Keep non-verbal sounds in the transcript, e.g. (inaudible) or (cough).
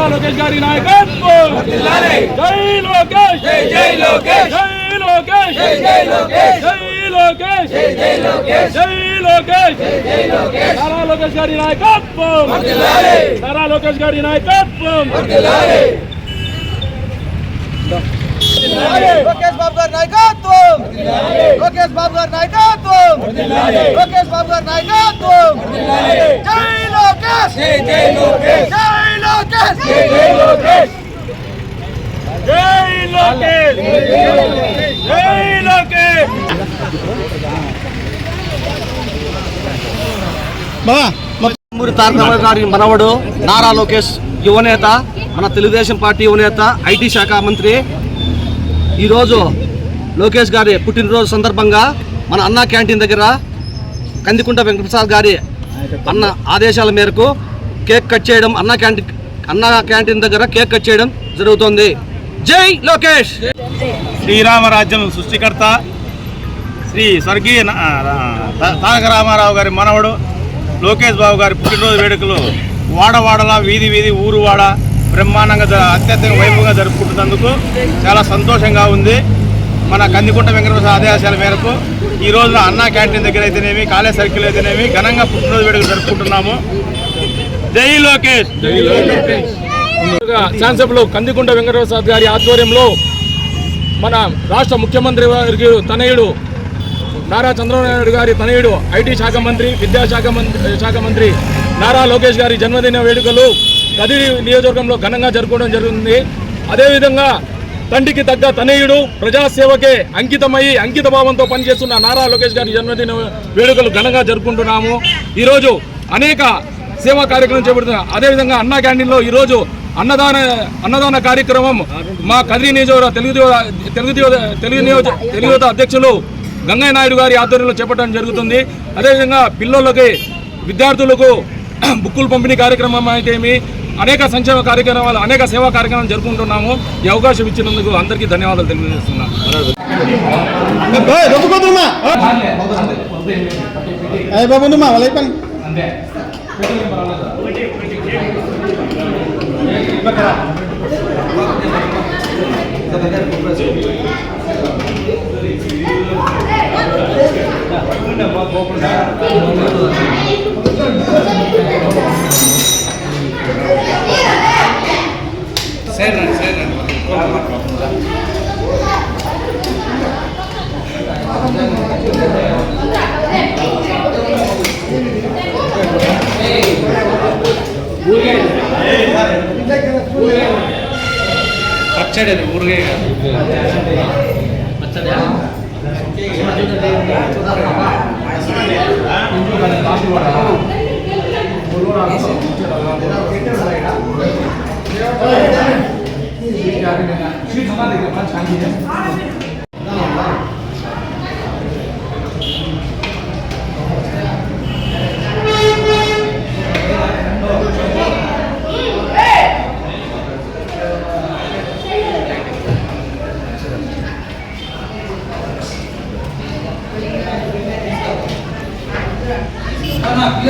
నారా లోకేష్ గారి నాయకత్వం జై లోకేష్ జై జై లోకేష్ జై లోకేష్ జై జై లోకేష్ జై లోకేష్ జై జై లోకేష్ జై లోకేష్ జై జై లోకేష్ నారా లోకేష్ గారి నాయకత్వం నారా లోకేష్ గారి నాయకత్వం లోకేష్ బాబు గారి నాయకత్వం లోకేష్ బాబు గారి నాయకత్వం లోకేష్ బాబు గారి నాయకత్వం జై లోకేష్ జై జై లోకేష్ జై గారి మనవడు నారా లోకేష్ యువనేత మన తెలుగుదేశం పార్టీ యువనేత ఐటీ శాఖ మంత్రి. ఈరోజు లోకేష్ గారి పుట్టినరోజు సందర్భంగా మన అన్నా క్యాంటీన్ దగ్గర కందికుంట వెంకటప్రసాద్ గారి అన్న ఆదేశాల మేరకు కేక్ కట్ చేయడం అన్నా క్యాంటీన్ అన్నా క్యాంటీన్ దగ్గర కేక్ కట్ చేయడం జరుగుతోంది. జై లోకేష్! శ్రీరామరాజ్యం సృష్టికర్త శ్రీ స్వర్గీయ తారక రామారావు గారి మనవడు లోకేష్ బాబు గారి పుట్టినరోజు వేడుకలు వాడవాడలా వీధి వీధి ఊరు వాడ బ్రహ్మాండంగా అత్యంత అత్యధిక వైభవంగా జరుపుకుంటున్నందుకు చాలా సంతోషంగా ఉంది. మన కందికుంట వెంకటప్రసాద్ ఆదేశాల మేరకు ఈ రోజున అన్నా క్యాంటీన్ దగ్గర అయితేనేమి కాలేజ్ సర్కిల్ అయితేనేమి ఘనంగా పుట్టినరోజు వేడుకలు జరుపుకుంటున్నాము. జై లోకేష్. జై శాసనసభలో కందికుంట వెంకటప్రసాద్ గారి ఆధ్వర్యంలో మన రాష్ట్ర ముఖ్యమంత్రి వారికి తనయుడు నారా చంద్రబాబు నాయుడు గారి తనయుడు ఐటీ శాఖ మంత్రి విద్యాశాఖ మంత్రి శాఖ మంత్రి నారా లోకేష్ గారి జన్మదిన వేడుకలు గది నియోజకవర్గంలో ఘనంగా జరుపుకోవడం జరుగుతుంది. అదేవిధంగా తండ్రికి తగ్గ తనయుడు ప్రజాసేవకే అంకితమై అంకిత భావంతో పనిచేస్తున్న నారా లోకేష్ గారి జన్మదిన వేడుకలు ఘనంగా జరుపుకుంటున్నాము. ఈరోజు అనేక సేవా కార్యక్రమం చేపడుతున్నాం అదేవిధంగా అన్న క్యాంటీన్లో ఈరోజు అన్నదాన అన్నదాన కార్యక్రమం మా కదిరి నియోజకవర్గ తెలుగు తెలుగు తెలుగు నియోజ తెలుగు అధ్యక్షులు గంగయ్య నాయుడు గారి ఆధ్వర్యంలో చేపట్టడం జరుగుతుంది. అదేవిధంగా పిల్లలకి విద్యార్థులకు (clears throat) బుక్కులు పంపిణీ కార్యక్రమం అయితేమి అనేక సంక్షేమ కార్యక్రమాలు అనేక సేవా కార్యక్రమాలు జరుపుకుంటున్నాము. ఈ అవకాశం ఇచ్చినందుకు అందరికీ ధన్యవాదాలు తెలియజేస్తున్నాను. అంతే సరే సరే Thank you. పచ్చడి అది ఊరికే పచ్చడి శ్రీ సమాధి